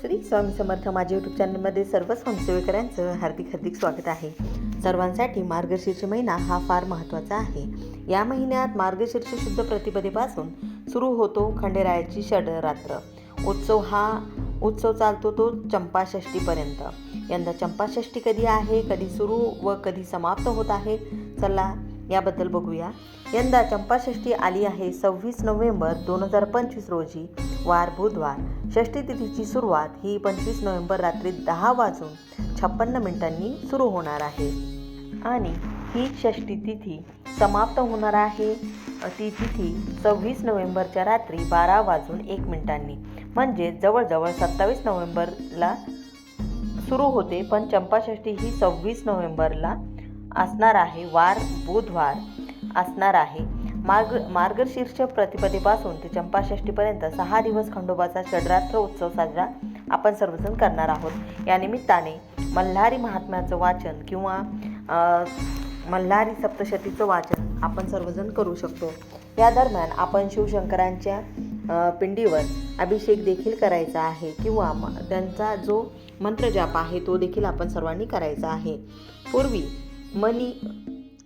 श्री स्वामी समर्थ माझ्या यूट्यूब चॅनलमध्ये सर्व स्वयंसेवेकरांचं हार्दिक हार्दिक स्वागत आहे. सर्वांसाठी मार्गशीर्ष महिना हा फार महत्त्वाचा आहे. या महिन्यात मार्गशीर्ष शुद्ध प्रतिपदेपासून सुरू होतो खंडेरायाची षडरात्र. उत्सव हा उत्सव चालतो तो चंपाषष्टीपर्यंत यंदा चंपाषष्टी कधी आहे कधी सुरू व कधी समाप्त होत आहे? चला याबद्दल बघूया. यंदा चंपाषष्ठी आली आहे सव्वीस नोव्हेंबर दोन हजार पंचवीस रोजी. वार बुधवार. षष्ठी तिथीची सुरुवात ही पंचवीस नोव्हेंबर रात्री दहा वाजून छप्पन्न मिनिटांनी सुरू होणार आहे. आणि ही षष्ठी तिथी समाप्त होणार आहे. ती तिथी सव्वीस नोव्हेंबरच्या रात्री बारा वाजून एक मिनिटांनी. म्हणजे जवळजवळ सत्तावीस नोव्हेंबरला सुरू होते. पण चंपाषष्ठी ही सव्वीस नोव्हेंबरला असणार आहे वार बुधवार असणार आहे. मार्ग मार्गशीर्ष प्रतिपदेपासून ते चंपाषष्टीपर्यंत सहा दिवस खंडोबाचा षडरात्र उत्सव साजरा आपण सर्वजण करणार आहोत. या निमित्ताने मल्हारी महात्म्याचं वाचन किंवा मल्हारी सप्तशतीचं वाचन आपण सर्वजण करू शकतो. या दरम्यान आपण शिवशंकरांच्या पिंडीवर अभिषेक देखील करायचा आहे किंवा त्यांचा जो मंत्रजाप आहे तो देखील आपण सर्वांनी करायचा आहे. पूर्वी मनी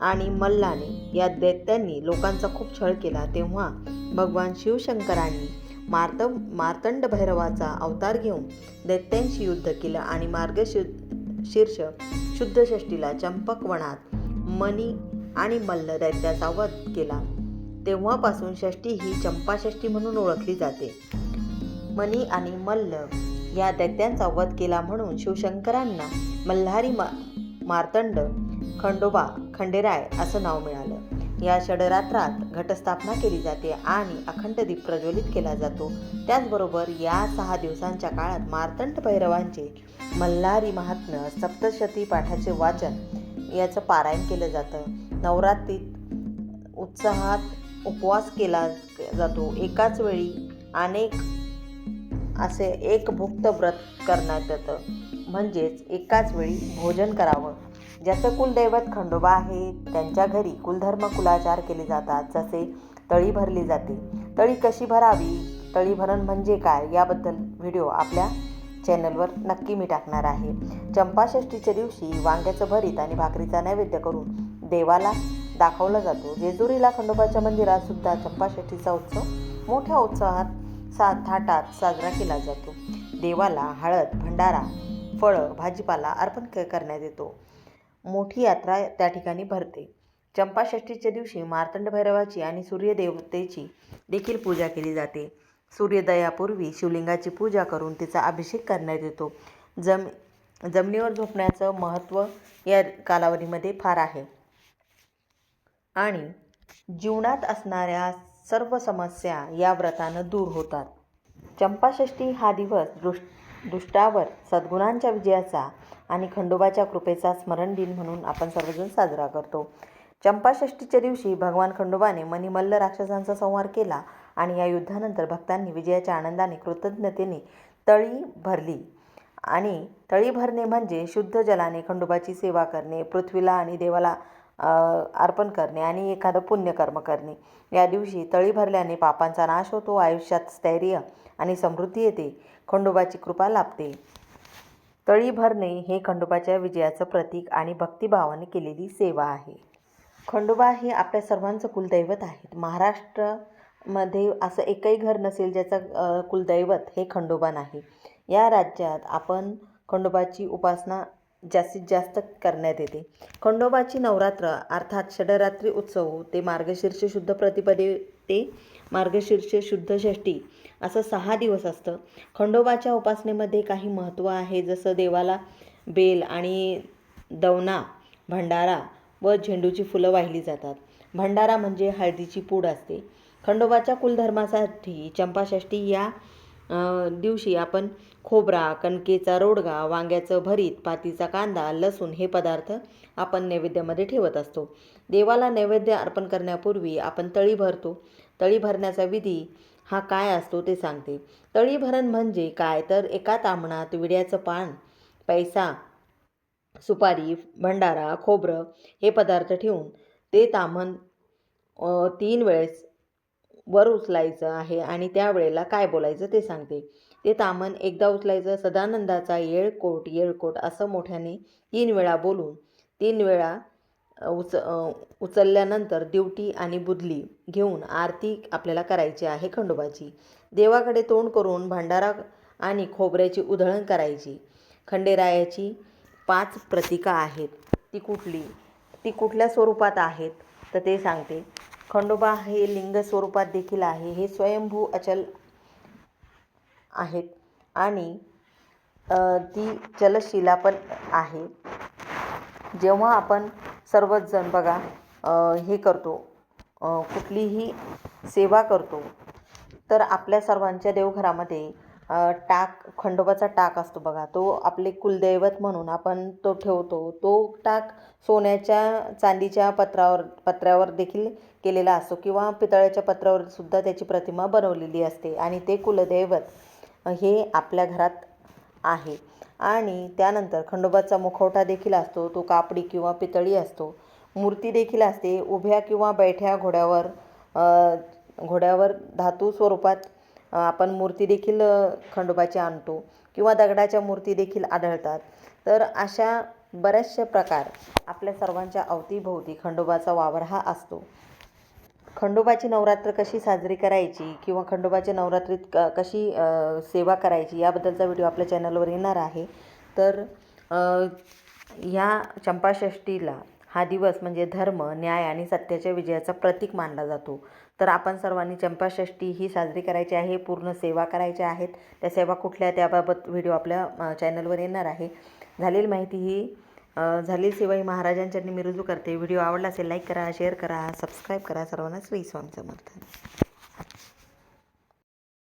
आणि मल्लाने या दैत्यांनी लोकांचा खूप छळ केला. तेव्हा भगवान शिवशंकरांनी मार्त मार्तंड भैरवाचा अवतार घेऊन दैत्यांशी युद्ध केलं आणि मार्गशी शीर्ष शुद्धषष्टीला चंपकवनात मनी आणि मल्ल दैत्याचा वध केला. तेव्हापासून षष्टी ही चंपाषष्ठी म्हणून ओळखली जाते. मनी आणि मल्ल या दैत्यांचा वध केला म्हणून शिवशंकरांना मल्हारी मा मार्तंड खंडोबा खंडेराय असं नाव मिळालं. या षडरात्रात घटस्थापना केली जाते आणि अखंड दीप प्रज्वलित केला जातो. त्याचबरोबर या सहा दिवसांच्या काळात मार्तंड भैरवांचे मल्हारी महात्म्य सप्तशती पाठाचे वाचन याचं पारायण केलं जातं. नवरात्रीत उत्साहात उपवास केला जातो. एकाच वेळी अनेक असे एक भुक्त व्रत करण्यात येतं. म्हणजेच एकाच वेळी भोजन करावं. ज्याचं कुलदैवत खंडोबा आहे त्यांच्या घरी कुलधर्म कुलाचार केले जातात जसे तळी भरली जाते. तळी कशी भरावी? तळी भरण म्हणजे काय? याबद्दल व्हिडिओ आपल्या चॅनलवर नक्की मी टाकणार आहे. चंपाषष्टीच्या दिवशी वांग्याचं भरीत आणि भाकरीचा नैवेद्य करून देवाला दाखवला जातो. जेजुरीला खंडोबाच्या मंदिरात सुद्धा चंपाषष्टीचा उत्सव मोठ्या उत्साहात सा थाटात साजरा केला जातो. देवाला हळद भंडारा फळं भाजीपाला अर्पण क करण्यात येतो. मोठी यात्रा त्या ठिकाणी भरते. चंपाषष्ठीच्या दिवशी मार्तंड भैरवाची आणि सूर्यदेवतेची देखील पूजा केली जाते. सूर्योदयापूर्वी शिवलिंगाची पूजा करून तिचा अभिषेक करण्यात येतो. जम जमिनीवर झोपण्याचं महत्त्व या कालावधीमध्ये फार आहे. आणि जीवनात असणाऱ्या सर्व समस्या या व्रतानं दूर होतात. चंपाषष्ठी हा दिवस दृष्ट दुष्टावर सद्गुणांच्या विजयाचा आणि खंडोबाच्या कृपेचा स्मरण दिन म्हणून आपण सर्वजण साजरा करतो. चंपाषष्टीच्या दिवशी भगवान खंडोबाने मणिमल्ल राक्षसांचा संहार केला आणि या युद्धानंतर भक्तांनी विजयाच्या आनंदाने कृतज्ञतेने तळी भरली. आणि तळी भरणे म्हणजे शुद्ध जलाने खंडोबाची सेवा करणे पृथ्वीला आणि देवाला अर्पण करणे आणि एखादं पुण्यकर्म करणे. या दिवशी तळी भरल्याने पापांचा नाश होतो आयुष्यात स्थैर्य आणि समृद्धी येते खंडोबाची कृपा लाभते. तळी भरणे हे खंडोबाच्या विजयाचं प्रतीक आणि भक्तिभावाने केलेली सेवा आहे. खंडोबा हे आपल्या सर्वांचं कुलदैवत आहेत. महाराष्ट्रामध्ये असं एकही घर नसेल ज्याचं कुलदैवत हे खंडोबा नाही. या राज्यात आपण खंडोबाची उपासना जास्तीत जास्त करण्यात येते. खंडोबाची नवरात्र अर्थात षडरात्री उत्सव ते मार्गशीर्ष शुद्ध प्रतिपदे ते मार्गशीर्ष शुद्ध षष्टी असं सहा दिवस असतं. खंडोबाच्या उपासनेमध्ये काही महत्त्व आहे जसं देवाला बेल आणि दवना भंडारा व झेंडूची फुलं वाहिली जातात. भंडारा म्हणजे हळदीची पूड असते. खंडोबाच्या कुलधर्मासाठी चंपाषष्ठी या दिवशी आपण खोबरा कणकेचा रोडगा वांग्याचं भरीत पातीचा कांदा लसूण हे पदार्थ आपण नैवेद्यामध्ये ठेवत असतो. देवाला नैवेद्य अर्पण करण्यापूर्वी आपण तळी भरतो. तळी भरण्याचा विधी हा काय असतो ते सांगते. तळी भरण म्हणजे काय? तर एका तांबणात विड्याचं पान पैसा सुपारी भंडारा खोबरं हे पदार्थ ठेवून ते तामण तीन वेळेस वर उचलायचं आहे आणि त्यावेळेला काय बोलायचं ते सांगते. ते तामन एकदा उचलायचं सदानंदाचा येळकोट येळकोट असं मोठ्याने तीन वेळा बोलून तीन वेळा उच उचलल्यानंतर दिवटी आणि बुदली घेऊन आरती आपल्याला करायची आहे खंडोबाची. देवाकडे तोंड करून भांडारा आणि खोबऱ्याची उधळण करायची. खंडेरायाची पाच प्रतीका आहेत. ती कुठली? ती कुठल्या स्वरूपात आहेत? तर ते सांगते. खंडोबा हे लिंग स्वरूपात देखील आहे. हे स्वयंभू अचल आहेत. आणि ती चलशिला पण आहे. जेव्हा आपण सर्वच जण बघा हे करतो कुठलीही सेवा करतो तर आपल्या सर्वांच्या देवघरामध्ये टाक खंडोबाचा टाक असतो बघा तो आपले कुलदैवत म्हणून आपण तो ठेवतो. तो टाक सोन्याच्या चांदीच्या पत्रावर पत्र्यावर देखील केलेला असतो किंवा पितळ्याच्या पत्रावर सुद्धा त्याची प्रतिमा बनवलेली असते आणि ते कुलदैवत हे आपल्या घरात आहे. आणि त्यानंतर खंडोबाचा मुखवटा देखील असतो तो कापडी किंवा पितळी असतो. मूर्ती देखील असते उभ्या किंवा बैठ्या घोड्यावर घोड्यावर धातू स्वरूपात आपण मूर्ती देखील खंडोबाची आणतो किंवा दगडाच्या मूर्ती देखील आढळतात. तर अशा बऱ्याचशा प्रकार आपल्या सर्वांच्या अवतीभोवती खंडोबाचा वावर हा असतो. खंडोबाची नवरात्र कशी साजरी करायची किंवा खंडोबाच्या नवरात्रीत क कशी सेवा करायची याबद्दलचा व्हिडिओ आपल्या चॅनलवर येणार आहे. तर ह्या चंपाषष्टीला हा दिवस म्हणजे धर्म न्याय आणि सत्याच्या विजयाचा प्रतीक मानला जातो. तर आपण सर्वांनी चंपाषष्टी ही साजरी करायची आहे पूर्ण सेवा करायच्या आहेत. त्या सेवा कुठल्या त्याबाबत व्हिडिओ आपल्या चॅनलवर येणार आहे. झालेली माहिती ही झालेली सेवा ही महाराजांच्या मी रुजू करते. व्हिडिओ आवडला असेल लाईक करा शेअर करा सबस्क्राईब करा. सर्वांना श्री स्वामी समर्थन